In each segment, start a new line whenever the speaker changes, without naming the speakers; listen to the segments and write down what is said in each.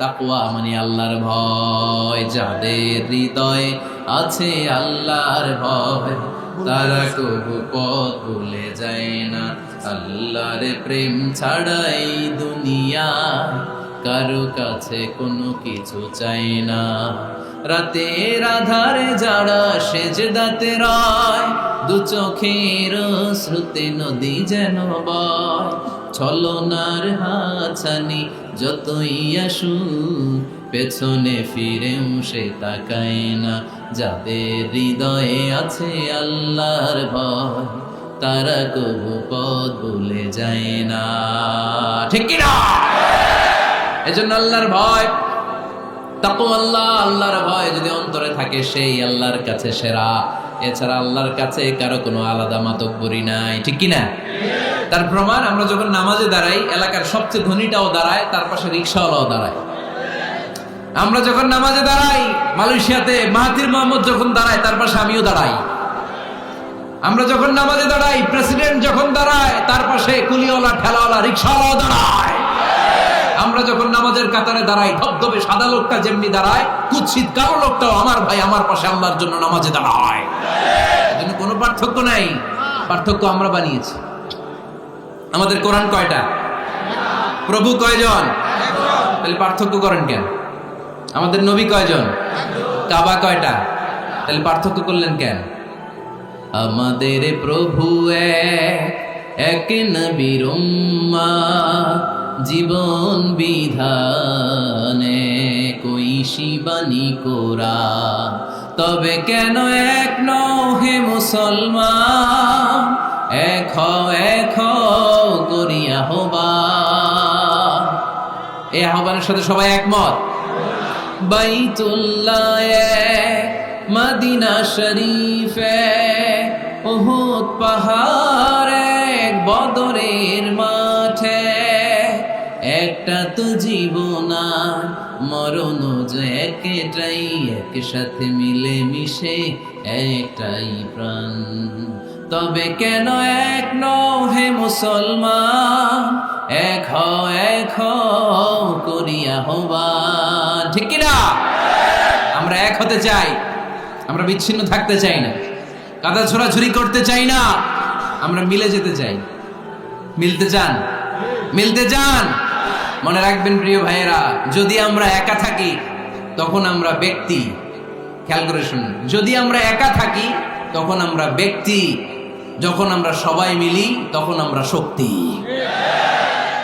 তাকওয়া মানে আল্লাহর ভয়। যাদের হৃদয়ে আছে আল্লাহর ভয়, তারা কবু পথ ভুলে যায় না। আল্লাহর প্রেম ছাড়াই দুনিয়া কারও কাছে কোনো কিছু চাই না। রাতের আধারে যারা সেজদাতে রায় দু চোখের শ্রুতে নদী যেন বয়, ছলনার হাছানি যতই আসু, পেছনে ফিরেও সে তাকায় না। যাদের হৃদয়ে আছে আল্লাহর ভয়, তারা কবু পথ ভুলে যায় না। ঠিক কিনা? এজন্য আল্লাহর ভয় তাকু আল্লাহ আল্লাহর ভয় যদি অন্তরে থাকে, সেই আল্লাহর কাছে সেরা। এছাড়া আল্লাহর কাছে কারও কোনো আলাদা মাতব্বরি নাই। ঠিক কি না তার প্রমাণ আমরা যখন নামাজে দাঁড়াই, এলাকার সবচেয়ে ধনীটাও দাঁড়ায়, তার পাশে রিক্সাওয়ালাও দাঁড়ায়। আমরা যখন নামাজে দাঁড়াই, মালয়েশিয়াতে মাহাতির মোহাম্মদ যখন দাঁড়ায়, তার পাশে আমিও দাঁড়াই। আমরা যখন নামাজে দাঁড়াই, প্রেসিডেন্ট যখন দাঁড়ায়, তার পাশে কুলিওয়ালা, ঠেলাওয়ালা, রিক্সাওয়ালাও দাঁড়ায়। আমরা যখন নামাজের কাতারে দাঁড়াই, ধবধবে সাদা লোকটা যেমনি দাঁড়ায়, কুৎসিত কালো লোকটাও আমার ভাই, আমার পাশে আল্লাহর জন্য নামাজে দাঁড়ায়। কোনো পার্থক্য নাই। পার্থক্য আমরা বানিয়েছি। আমাদের কোরআন কয়টা? প্রভু কয়জন? তাহলে পার্থক্য করেন কেন? আমাদের নবী কয়জন? কাবা কয়টা? তাহলে পার্থক্য করলেন কেন? আমাদের প্রভু এক এক নবীর জীবন বিধানে কই শিবানী কোরা? তবে কেন এক নহে মুসলমান? এক হও, এক হও করিয়া হবা এই আহ্বানের সাথে সবাই একমত? বাইতুল্লাহ শরীফ উহুদ পাহাড় এক বদরের মাঠে একটা তো জীবন মরণ যে একটাই একসাথে মিলে মিশে একটাই প্রাণ। তবে কেন এক হে মুসলমান? এক হও, এক করিয়া হবা ঠিক কিনা আমরা এক হতে চাই, আমরা বিচ্ছিন্ন থাকতে চাই না। কাদা ছোড়াছুরি করতে চাই না, আমরা মিলে যেতে চাই। মিলতে চান? মিলতে চান? মনে রাখবেন প্রিয় ভাইয়েরা, যদি আমরা একা থাকি, তখন আমরা ব্যক্তি। খেয়াল করে শুনুন। যদি আমরা একা থাকি, তখন আমরা ব্যক্তি। যখন আমরা সবাই মিলি, তখন আমরা শক্তি।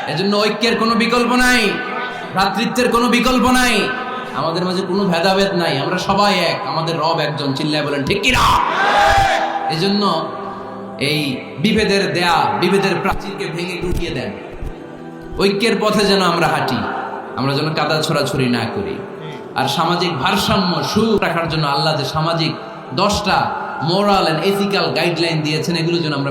এজন্য ঐক্যের কোনো বিকল্প নাই, ভ্রাতৃত্বের কোনো বিকল্প নাই, আমাদের মাঝে কোনো ভেদাভেদ নাই, আমরা সবাই এক, আমাদের রব একজন, চিল্লায় বলেন, ঠিক কিনা এজন্য এই বিভেদের দেয়া, বিভেদের প্রাচীরকে ভেঙে গুটিয়ে দেন। ঐক্যের পথে যেন আমরা হাঁটি, আমরা যেন কাদা ছড়াছড়ি না করি। আর সামাজিক ভারসাম্য, সুখ রাখার জন্য আল্লাহ যে সামাজিক দশটা মোরাল অ্যান্ড এথিক্যাল গাইডলাইন দিয়েছেন, এগুলো যেন আমরা